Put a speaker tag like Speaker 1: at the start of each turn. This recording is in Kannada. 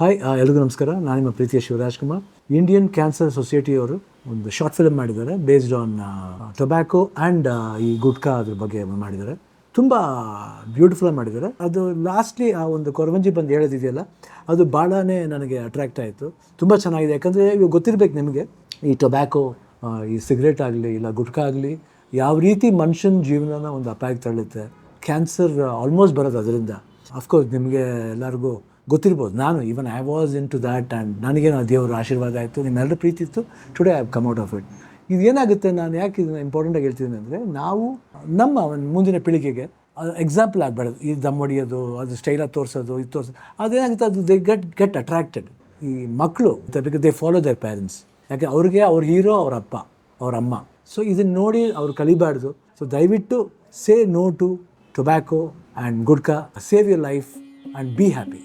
Speaker 1: ಹಾಯ್ ಎಲ್ರಿಗೂ ನಮಸ್ಕಾರ. ನಾನು ನಿಮ್ಮ ಪ್ರೀತಿಯ ಶಿವರಾಜ್ ಕುಮಾರ್. ಇಂಡಿಯನ್ ಕ್ಯಾನ್ಸರ್ ಸೊಸೈಟಿಯವರು ಒಂದು ಶಾರ್ಟ್ ಫಿಲಮ್ ಮಾಡಿದ್ದಾರೆ ಬೇಸ್ಡ್ ಆನ್ ಟೊಬ್ಯಾಕೋ ಆ್ಯಂಡ್ ಈ ಗುಟ್ಕಾ ಅದ್ರ ಬಗ್ಗೆ ಮಾಡಿದ್ದಾರೆ. ತುಂಬ ಬ್ಯೂಟಿಫುಲ್ ಮಾಡಿದ್ದಾರೆ. ಅದು ಲಾಸ್ಟ್ಲಿ ಆ, ಒಂದು ಕೊರವಂಜಿ ಬಂದು ಹೇಳೋದಿದೆಯಲ್ಲ, ಅದು ಭಾಳನೇ ನನಗೆ ಅಟ್ರಾಕ್ಟ್ ಆಯಿತು. ತುಂಬ ಚೆನ್ನಾಗಿದೆ. ಯಾಕಂದರೆ ಇವಾಗ ಗೊತ್ತಿರಬೇಕು ನಿಮಗೆ, ಈ ಟೊಬ್ಯಾಕೋ ಈ ಸಿಗರೇಟ್ ಆಗಲಿ, ಇಲ್ಲ ಗುಟ್ಕಾ ಆಗಲಿ, ಯಾವ ರೀತಿ ಮನುಷ್ಯನ ಜೀವನನ ಒಂದು ಅಪಾಯಕ್ಕೆ ತಳ್ಳುತ್ತೆ. ಕ್ಯಾನ್ಸರ್ ಆಲ್ಮೋಸ್ಟ್ ಬರೋದು ಅದರಿಂದ. ಅಫ್ಕೋರ್ಸ್ ನಿಮಗೆ ಎಲ್ಲರಿಗೂ ಗೊತ್ತಿರ್ಬೋದು. ನಾನು even I was into that and ನನಗೇನು ದೇವರ ಆಶೀರ್ವಾದ ಆಯಿತು ನಿಮ್ಮೆಲ್ಲರ ಪ್ರೀತಿ ಇತ್ತು. Today I come out of it ಇದು ಏನಾಗುತ್ತೆ, ನಾನು ಯಾಕೆ ಇದನ್ನು ಇಂಪಾರ್ಟೆಂಟಾಗಿ ಹೇಳ್ತೀನಿ ಅಂದರೆ, ನಾವು ನಮ್ಮ ಒಂದು ಮುಂದಿನ ಪೀಳಿಗೆಗೆ ಎಕ್ಸಾಂಪಲ್ ಆಗಬಾರ್ದು ಈ ದಮ್ ಹೊಡಿಯೋದು, ಅದು ಸ್ಟೈಲಾಗಿ ತೋರಿಸೋದು, ಇದು ತೋರಿಸೋದು. ಅದೇನಾಗುತ್ತೆ, ಅದು ದೇ ಗೆಟ್ ಗೆಟ್ ಅಟ್ರಾಕ್ಟೆಡ್ ಈ ಮಕ್ಕಳು because they follow their parents ಯಾಕೆ, ಅವ್ರಿಗೆ ಅವ್ರ ಹೀರೋ ಅವ್ರ ಅಪ್ಪ, ಅವ್ರ ಅಮ್ಮ. ಸೊ ಇದನ್ನು ನೋಡಿ ಅವ್ರು ಕಲಿಬಾರ್ದು. ಸೊ ದಯವಿಟ್ಟು say no to tobacco and gutka. Save your life and be happy